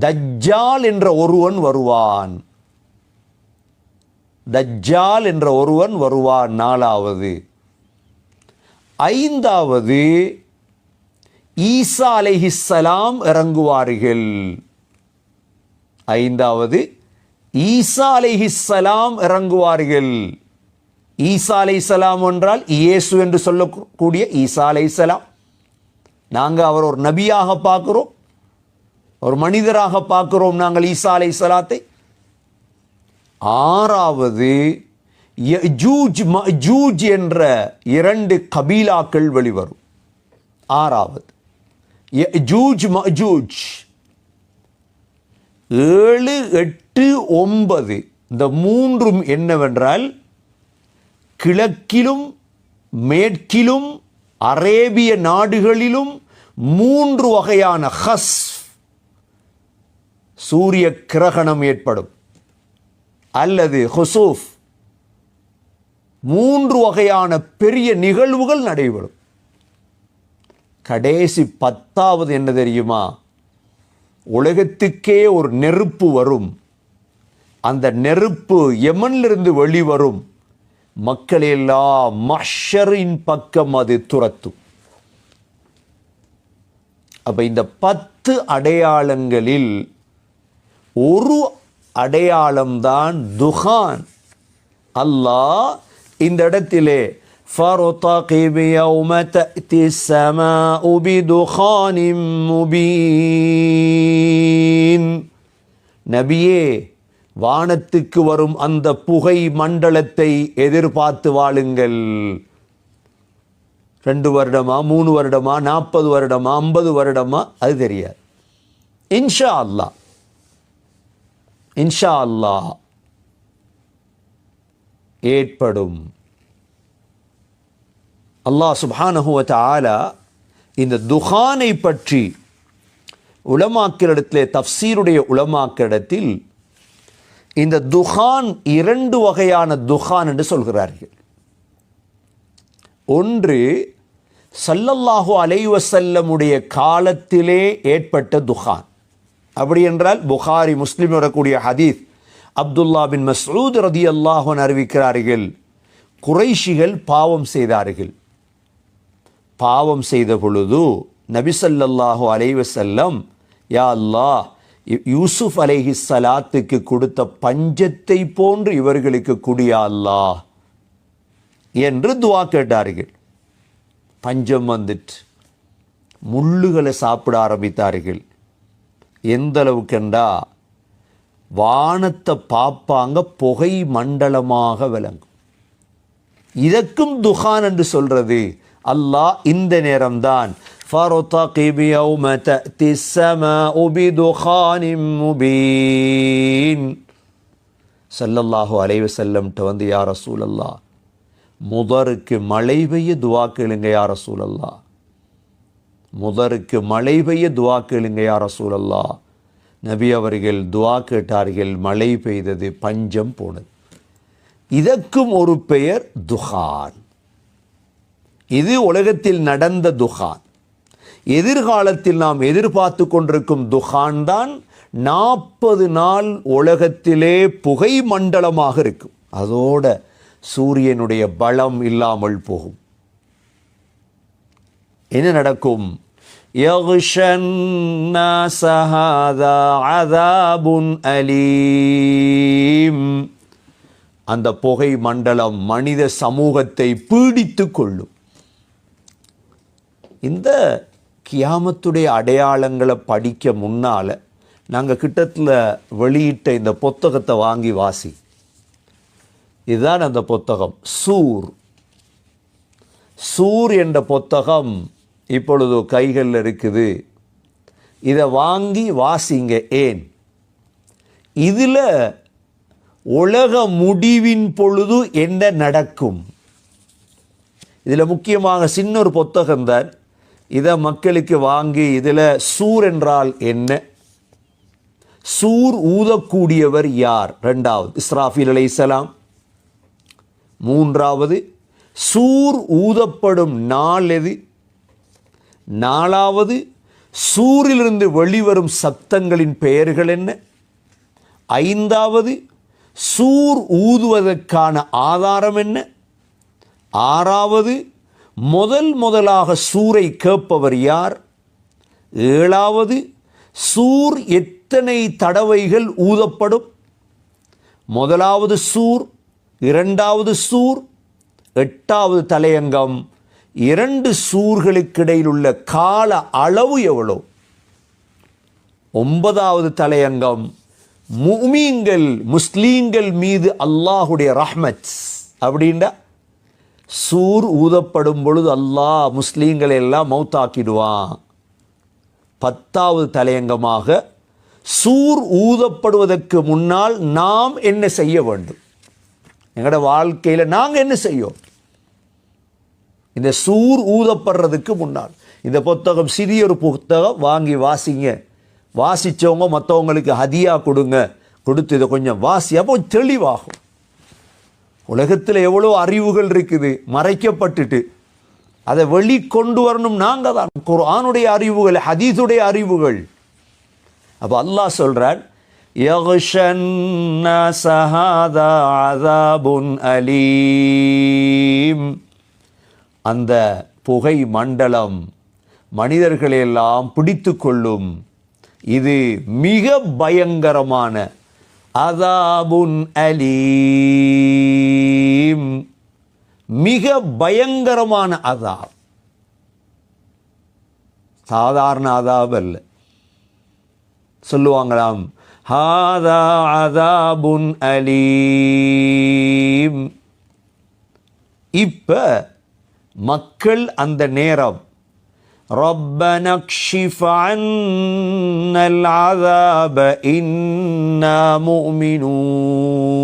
தஜ்ஜால் என்ற ஒருவன் வருவான். தஜ்ஜால் என்ற ஒருவன் வருவான். நாலாவது. ஐந்தாவது ஈசா அலைஹிஸ்ஸலாம் இறங்குவார்கள். ஐந்தாவது ஈசா அலைஹிஸ்ஸலாம் இறங்குவார்கள். ஈசா அலைஹிஸ்ஸலாம் என்றால் இயேசு என்று சொல்லக்கூடிய ஈசா அலைஹிஸ்ஸலாம் நாங்கள் அவர் ஒரு நபியாக பார்க்கிறோம். ஒரு மனிதராக பார்க்கிறோம் நாங்கள் ஈசா சலாத்தை ஆறாவது ஜூஜ் ஜூஜ் என்ற இரண்டு கபீலாக்கள் வெளிவரும். ஆறாவது ஜூஜ் மஜூஜ். ஏழு எட்டு ஒன்பது இந்த மூன்றும் என்னவென்றால் கிழக்கிலும் மேற்கிலும் அரேபிய நாடுகளிலும் மூன்று வகையான ஹஸ் சூரிய கிரகணம் ஏற்படும். அல்லது ஹொசூஃப். மூன்று வகையான பெரிய நிகழ்வுகள் நடைபெறும். கடைசி பத்தாவது என்ன தெரியுமா? உலகத்துக்கே ஒரு நெருப்பு வரும். அந்த நெருப்பு எமனிலிருந்து வெளிவரும். மக்களெல்லாம் மஷரின் பக்கம் அது துரத்தும். அப்ப இந்த பத்து அடையாளங்களில் ஒரு அடையாளம்தான் துகான் அல்லாஹ் இந்த இடத்திலே فارتقب يوم تأتي السماء بدخان مبين நபியே வானத்துக்கு வரும் அந்த புகை மண்டலத்தை எதிர்பார்த்து வாழுங்கள் ரெண்டு வருடமா மூணு வருடமா நாற்பது வருடமா ஐம்பது வருடமா அது தெரியாது இன்ஷா அல்லாஹ் இன்ஷா அல்லாஹ் ஏற்படும். அல்லாஹ் சுபானஹுவத் ஆலா இந்த துஹானை பற்றி உலமாக்களிடத்திலே தஃப்சீருடைய உலமாக்களிடத்தில் இந்த துஹான் இரண்டு வகையான துஹான் என்று சொல்கிறார்கள். ஒன்று சல்லல்லாஹு அலைவசல்லமுடைய காலத்திலே ஏற்பட்ட துஹான். அப்படி என்றால் புகாரி முஸ்லீம் வரக்கூடிய ஹதீஸ் அப்துல்லா பின் மஸ்ஊத் ரதி அல்லாஹன் அறிவிக்கிறார்கள். குறைஷிகள் பாவம் செய்தார்கள். பாவம் செய்த பொழுது நபிசல்லாஹு அலைவசல்லம் யா அல்லாஹ் யூசுஃப் யூசுப் அலைஹி சலாத்துக்கு கொடுத்த பஞ்சத்தை போன்று இவர்களுக்கு குடியா அல்லாஹ் என்று துவா கேட்டார்கள். பஞ்சம் வந்துட்டு முள்ளுகளை சாப்பிட ஆரம்பித்தார்கள். எந்த அளவுக்குண்டா வானத்தை பார்ப்பாங்க புகை மண்டலமாக விளங்கும் இதற்கும் துகான் என்று சொல்றது அல்லாஹ் இந்த நேரம்தான் فَارْتَقِبْ يَوْمَ تَأْتِي السَّمَاءُ بِدُخَانٍ مُبِينٍ ஸல்லல்லாஹு அலைஹி வஸல்லம்ட்ட வந்து யா ரசூலல்லாஹ் முதருக்கு மழை பெய்ய துவா கேளுங்க யா ரசூலல்லாஹ் முதருக்கு மழை பெய்ய துவா கேளுங்க யா ரசூலல்லாஹ். நபி அவர்கள் துவா கேட்டார்கள் மழை பெய்தது பஞ்சம் போனது. இதற்கும் ஒரு பெயர் துஹான். இது உலகத்தில் நடந்த துஹான். எதிர்காலத்தில் நாம் எதிர்பார்த்து கொண்டிருக்கும் துஹான் தான் நாற்பது நாள் உலகத்திலே புகை மண்டலமாக இருக்கும். அதோட சூரியனுடைய பலம் இல்லாமல் போகும். என்ன நடக்கும்? அலீம் அந்த புகை மண்டலம் மனித சமூகத்தை பீடித்து கொள்ளும் இந்த கியாமத்துடைய அடையாளங்களை படிக்க முன்னால் நாங்கள் கிட்டத்தில் வெளியிட்ட இந்த புத்தகத்தை வாங்கி வாசி இதுதான் அந்த புத்தகம் சூர் சூர் என்ற புத்தகம் இப்பொழுது கைகளில் இருக்குது. இதை வாங்கி வாசிங்க ஏன்? இதில் உலக முடிவின் பொழுது என்ன நடக்கும்? இதில் முக்கியமாக சின்ன ஒரு புத்தகம் தான். இதை மக்களுக்கு வாங்கி இதில் சூர் என்றால் என்ன? சூர் ஊதக்கூடியவர் யார்? ரெண்டாவது இஸ்ராஃபில் அலைசலாம் மூன்றாவது சூர் ஊதப்படும் நாள் எது? நாலாவது சூரிலிருந்து வெளிவரும் சப்தங்களின் பெயர்கள் என்ன? ஐந்தாவது சூர் ஊதுவதற்கான ஆதாரம் என்ன? ஆறாவது முதல் முதலாக சூரை கேட்பவர் யார்? ஏழாவது சூர் எத்தனை தடவைகள் ஊதப்படும்? முதலாவது சூர் இரண்டாவது சூர் எட்டாவது தலையங்கம். இரண்டு சூர்களுக்கிடையில் உள்ள கால அளவு எவ்வளோ? ஒன்பதாவது தலையங்கம் முமீங்கள் முஸ்லீம்கள் மீது அல்லாஹுடைய ரஹ்மத். அப்படின்னா சூர் ஊதப்படும் பொழுது அல்லாஹ் முஸ்லீம்களை எல்லாம் மௌத்தாக்கிடுவான். பத்தாவது தலையங்கமாக சூர் ஊதப்படுவதற்கு முன்னால் நாம் என்ன செய்ய வேண்டும்? எங்களோட வாழ்க்கையில் நாங்கள் என்ன செய்யோம் இந்த சூர் ஊதப்படுறதுக்கு முன்னால். இந்த புத்தகம் சிறிய ஒரு புத்தகம் வாங்கி வாசிங்க. வாசித்தவங்க மற்றவங்களுக்கு ஹதியாக கொடுங்க. கொடுத்து இதை கொஞ்சம் வாசி அப்போ தெளிவாகும். உலகத்தில் எவ்வளோ அறிவுகள் இருக்குது மறைக்கப்பட்டுட்டு. அதை வெளி கொண்டு வரணும் நாங்கள் தான் குர்ஆனுடைய அறிவுகள் ஹதீஸுடைய அறிவுகள். அப்போ அல்லாஹ் சொல்கிறான் அலீம். அந்த புகை மண்டலம் மனிதர்களையெல்லாம் பிடித்து கொள்ளும் இது மிக பயங்கரமான அதாபுன் அலீம். மிக பயங்கரமான அதாப். சாதாரண அதாப் அல்ல. சொல்லுவாங்களாம் ஹாதா அதாபுன் அலீம். இப்போ மக்கள் அந்த நேரம் ربنا اكشف عنا العذاب إنا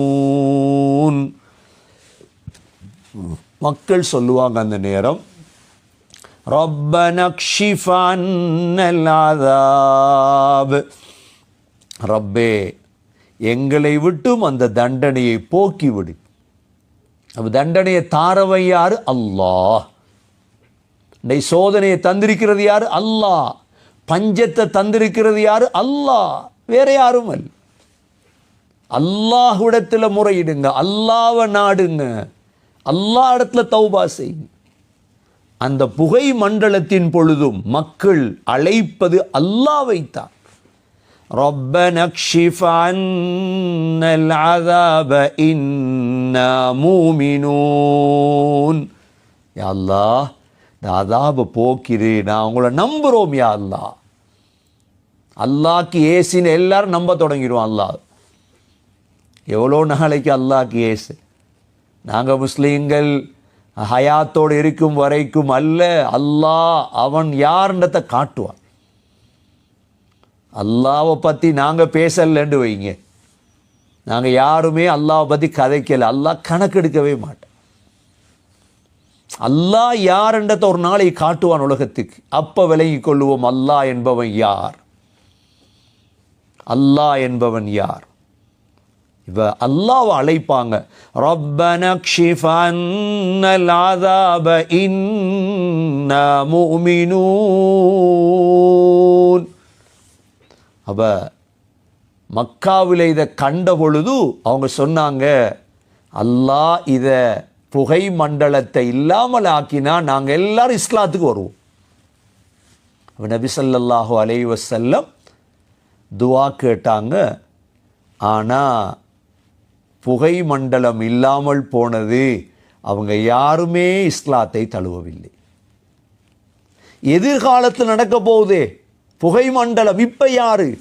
مؤمنون மக்கள் சொல்லுவாங்க அந்த நேரம் ربنا اكشف عنا العذاب ரப்பே எங்களை விட்டும் அந்த தண்டனையை போக்கிவிடு அப்போ தண்டனையை தாரவை யார்? அல்லாஹ். இந்த சோதனையை தந்திருக்கிறது யாரு? அல்லாஹ். பஞ்சத்தை தந்திருக்கிறது யாரு? அல்லாஹ். வேற யாரும் அல்ல. அல்லாஹ்விடத்தில் முறையிடுங்க. அல்லாவை நாடுங்க. அல்லா இடத்துல தௌபா செய்யுங்க. அந்த புகை மண்டலத்தின் பொழுதும் மக்கள் அழைப்பது அல்லாவைத்தான் ربنا اكشف عنا العذاب إنا مؤمنون يا الله இந்த அதாப போக்கிரு நான் உங்களை நம்புகிறோம் யா அல்லா அல்லாக்கு ஏசின்னு எல்லாரும் நம்ப தொடங்கிடுவோம் அல்லாஹ் எவ்வளோ நாளைக்கு அல்லாக்கு ஏசு நாங்கள் முஸ்லீம்கள் ஹயாத்தோடு இருக்கும் வரைக்கும் அல்ல அல்லாஹ் அவன் யாருன்றதை காட்டுவான் அல்லாவை பற்றி நாங்கள் பேசலன்னு வைங்க. நாங்கள் யாருமே அல்லாவை பற்றி கதைக்கலை. அல்லாஹ் கணக்கெடுக்கவே மாட்டோம் அல்லாஹ் யாருன்றத ஒரு நாளை காட்டுவான் உலகத்துக்கு. அப்போ விலகி கொள்ளுவோம் அல்லாஹ் என்பவன் யார்? அல்லாஹ் என்பவன் யார்? இவ அல்லாவை அழைப்பாங்க. ரப்பன க்ஷிஃபன்னல் ஆதாப அப்போ மக்காவில் இதை கண்ட பொழுது அவங்க சொன்னாங்க அல்லாஹ் இதை புகை மண்டலத்தை இல்லாமல் ஆக்கினா நாங்கள் எல்லாரும் இஸ்லாத்துக்கு வருவோம். அப்போ நபிசல்லாஹு அலை வசல்லம் துவா கேட்டாங்க ஆனால் புகை மண்டலம் இல்லாமல் போனது அவங்க யாருமே இஸ்லாத்தை தழுவவில்லை. எதிர்காலத்தில் நடக்க போகுதே. புகை மண்டலம் இப்ப யாரு?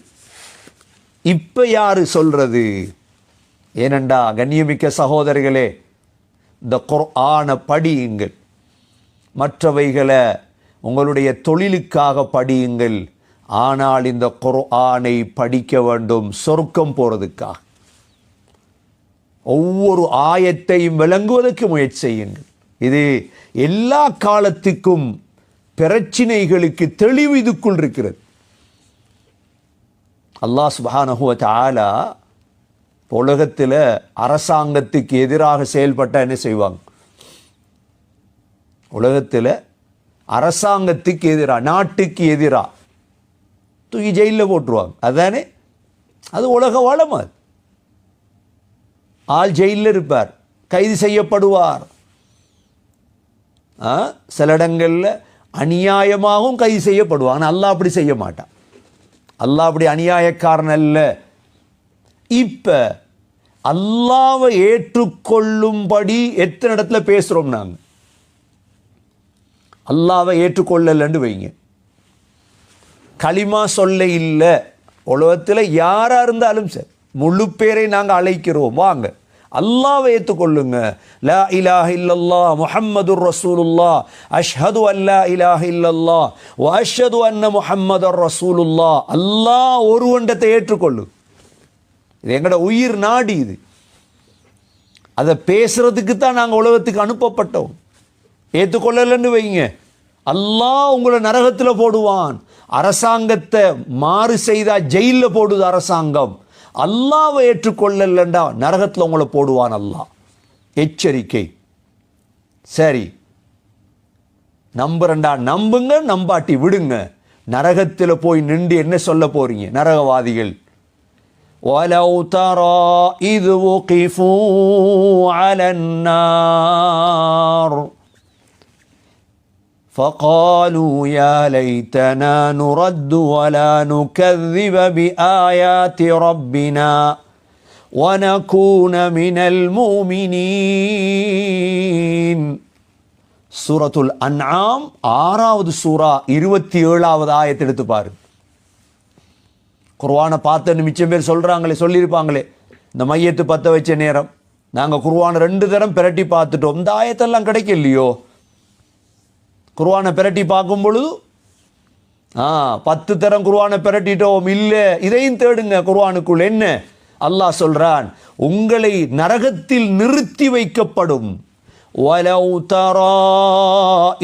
இப்ப யாரு சொல்றது? ஏனண்டா கண்ணியமிக்க சகோதரர்களே இந்த குர்ஆனை படியுங்கள். மற்றவைகளை உங்களுடைய தொழிலுக்காக படியுங்கள். ஆனால் இந்த குர்ஆனை படிக்க வேண்டும் சொர்க்கம் போகிறதுக்காக ஒவ்வொரு ஆயத்தையும் விளங்குவதற்கு முயற்சி செய்யுங்கள். இது எல்லா காலத்துக்கும் பிரச்சினைகளுக்கு தெளிவு இதுக்குள் இருக்கிறது. அல்லாஹ் சுப்ஹானஹு தாலா உலகத்தில் அரசாங்கத்துக்கு எதிராக செயல்பட்டால் என்ன செய்வாங்க? உலகத்தில் அரசாங்கத்துக்கு எதிராக நாட்டுக்கு எதிராக தூக்கி ஜெயிலில் போட்டுருவாங்க. அதானே? அது உலக வளம் அது. ஆள் ஜெயிலில் இருப்பார் கைது செய்யப்படுவார். ஆ, சில இடங்களில் அநியாயமாகவும் கைது செய்யப்படுவாங்க. நல்லா அல்லாஹ் அப்படி செய்ய மாட்டான். அல்லாஹ் அப்படி அநியாயக்காரன் அல்ல. இப்போ அல்லாவை ஏற்றுக்கொள்ளும்படி எத்தனை இடத்துல பேசுகிறோம் நாங்கள் அல்லாவை ஏற்றுக்கொள்ளலன்னு வைங்க. களிமா சொல்ல இல்லை. உலகத்தில் யாராக இருந்தாலும் சரி. முழு பேரை நாங்கள் அழைக்கிறோம். வாங்க. அல்லாவை ஏற்றுக்கொள்ளுங்க லா இலாஹ இல்லல்லா முஹம்மதுர் ரசூலுல்லா அஷ்ஹது அல்லா இலாஹ இல்லல்லா வ அஷ்ஹது அன்ன முஹம்மது ரசூலுல்லா அல்லாஹ் ஒருவண்டத்தை ஏற்றுக்கொள்ளு இது எங்களோட உயிர் நாடி இது. அதை பேசுறதுக்கு தான் நாங்கள் உலகத்துக்கு அனுப்பப்பட்டோம். ஏற்றுக்கொள்ளலன்னு வைங்க. அல்லாஹ் உங்களை நரகத்தில் போடுவான். அரசாங்கத்தை மாறு செய்தால் ஜெயிலில் போடுது அரசாங்கம். அல்லாவை ஏற்றுக்கொள்ளலண்டா நரகத்தில் உங்களை போடுவான் அல்லாஹ் எச்சரிக்கை சரி நம்புறண்டா நம்புங்க நம்பாட்டி விடுங்க நரகத்தில் போய் நின்று என்ன சொல்ல போறீங்க நரகவாதிகள் ولو ترى إذ وقفوا على النار فقالوا يا ليتنا نرد ولا نكذب بآيات ربنا ونكون من المؤمنين சூரத்துல் அன்ஆம் ஆறாவது சூரா இருபத்தி ஏழாவது ஆயத்தை எடுத்து பாரு குர்வானை பார்த்தன்னு மிச்சம் பேர் சொல்கிறாங்களே சொல்லியிருப்பாங்களே இந்த மையத்து பற்ற வச்ச நேரம் நாங்கள் குர்வானை ரெண்டு தரம் பிரட்டி பார்த்துட்டோம் இந்த ஆயத்தெல்லாம் கிடைக்கலையோ குர்வானை பிரட்டி பார்க்கும் பொழுது ஆ பத்து தரம் குர்வானை பிரட்டிட்டோம் இல்லை இதையும் தேடுங்க குர்வானுக்குள் என்ன அல்லாஹ் சொல்றான் உங்களை நரகத்தில் நிறுத்தி வைக்கப்படும் وَلَوْ تَرَى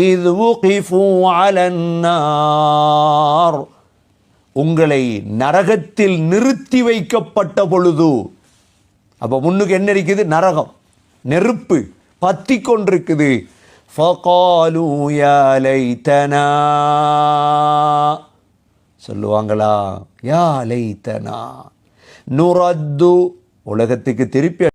إِذْ وُقِفُوا عَلَى النَّارِ உங்களை நரகத்தில் நிறுத்தி வைக்கப்பட்ட பொழுது அப்போ முன்னுக்கு என்ன இருக்குது நரகம் நெருப்பு பத்தி கொண்டிருக்குது ஃபகாலு யாலைத்தனா சொல்லுவாங்களா? யாலைத்தனா நுரத்து. உலகத்துக்கு திருப்பி